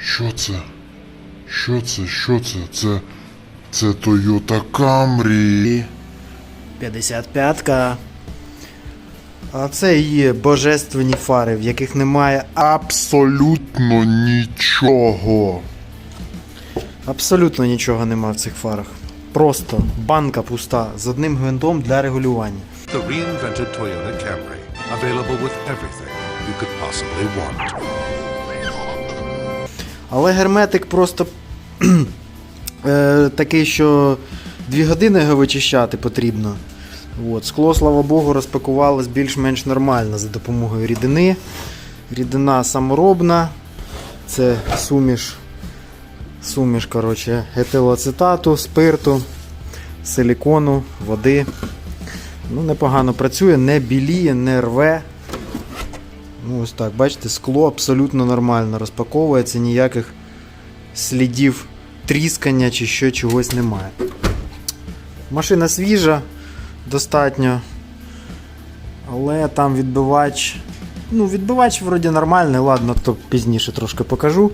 Що це? Що це? Що це? Це. Це Toyota Camry. 55-ка. А це і є божественні фари, в яких немає Абсолютно нічого. абсолютно нічого нема в цих фарах. Просто банка пуста з одним гвинтом для регулювання. The reinvented Toyota Camry. Available with everything you could possibly want. Але герметик просто е, такий, що дві години його вичищати потрібно. От. Скло, слава Богу, розпакувалось більш-менш нормально за допомогою рідини. Рідина саморобна. Це суміш, суміш коротше, етилоацетату, спирту, силікону, води. Ну, непогано працює, не біліє, не рве. Ну, ось так, бачите, скло абсолютно нормально розпаковується, ніяких слідів тріскання чи що чогось немає. Машина свіжа, достатньо. Але там відбивач. Ну, відбивач вроді нормальний, ладно, то пізніше трошки покажу.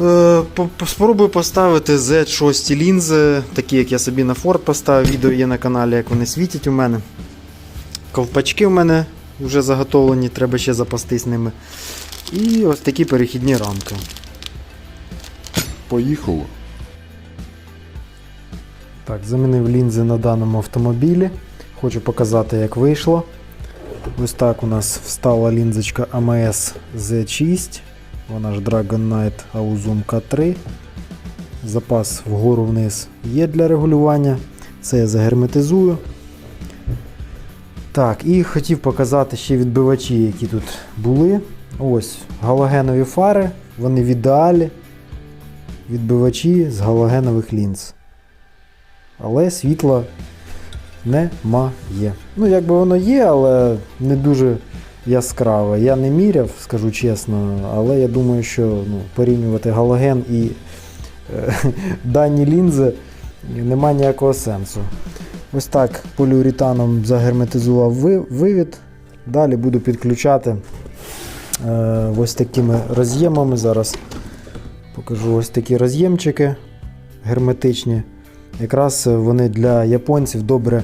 Е, Спробую поставити Z6 лінзи, такі як я собі на Ford поставив. Відео є на каналі, як вони світять у мене. Ковпачки в мене вже заготовлені, треба ще запастись ними. І ось такі перехідні рамки. Поїхало. Так, замінив лінзи на даному автомобілі. Хочу показати, як вийшло. Ось так у нас встала лінзочка AMS Z6. Вона ж Dragon Knight Auzum K3. Запас вгору вниз є для регулювання. Це я загерметизую. Так, і хотів показати ще відбивачі, які тут були. Ось галогенові фари, вони в ідеалі. Відбивачі з галогенових лінз але світла немає. Ну, якби воно є, але не дуже яскраве. Я не міряв, скажу чесно, але я думаю, що ну, порівнювати галоген і е, дані лінзи немає ніякого сенсу. Ось так поліуретаном загерметизував вивід. Далі буду підключати е, ось такими роз'ємами. Зараз покажу ось такі роз'ємчики герметичні. Якраз вони для японців добре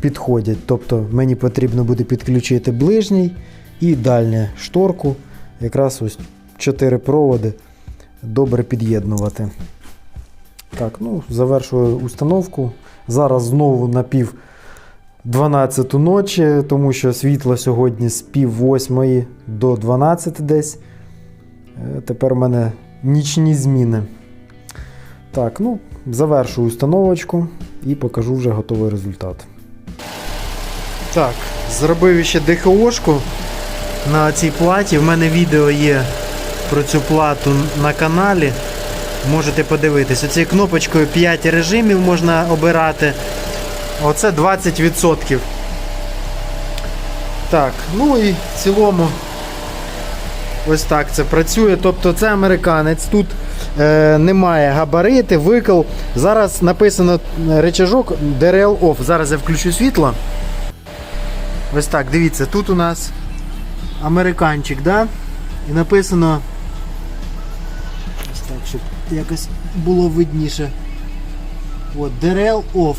підходять. Тобто мені потрібно буде підключити ближній і дальню шторку. Якраз ось 4 проводи добре під'єднувати. Так, ну, завершую установку. Зараз знову на пів 12 ночі, тому що світло сьогодні з пів восьмої до 12 десь. Е, Тепер у мене нічні зміни. Так, ну, завершую установочку і покажу вже готовий результат. Так, зробив ще ДХОшку на цій платі. В мене відео є про цю плату на каналі. Можете подивитись. Оцією кнопочкою 5 режимів можна обирати. Оце 20%. Так, ну і в цілому ось так це працює. Тобто це американець. Тут е, немає габарити, викл. Зараз написано е, речажок DRL off. Зараз я включу світло. Ось так, дивіться, тут у нас американчик, да? І написано. Ось так, щоб якось було видніше. От, DRL off.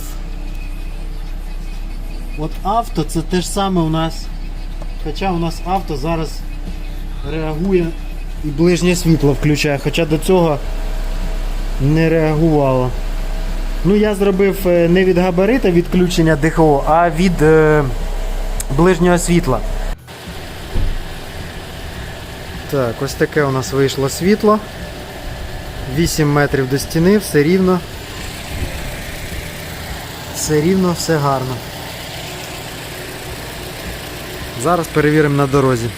От авто це те ж саме у нас. Хоча у нас авто зараз реагує і ближнє світло включає, хоча до цього не реагувало. Ну, я зробив е, не від габарита відключення ДХО, а від е, ближнього світла. Так, ось таке у нас вийшло світло. 8 метрів до стіни, все рівно. Все рівно, все гарно. Зараз перевіримо на дорозі.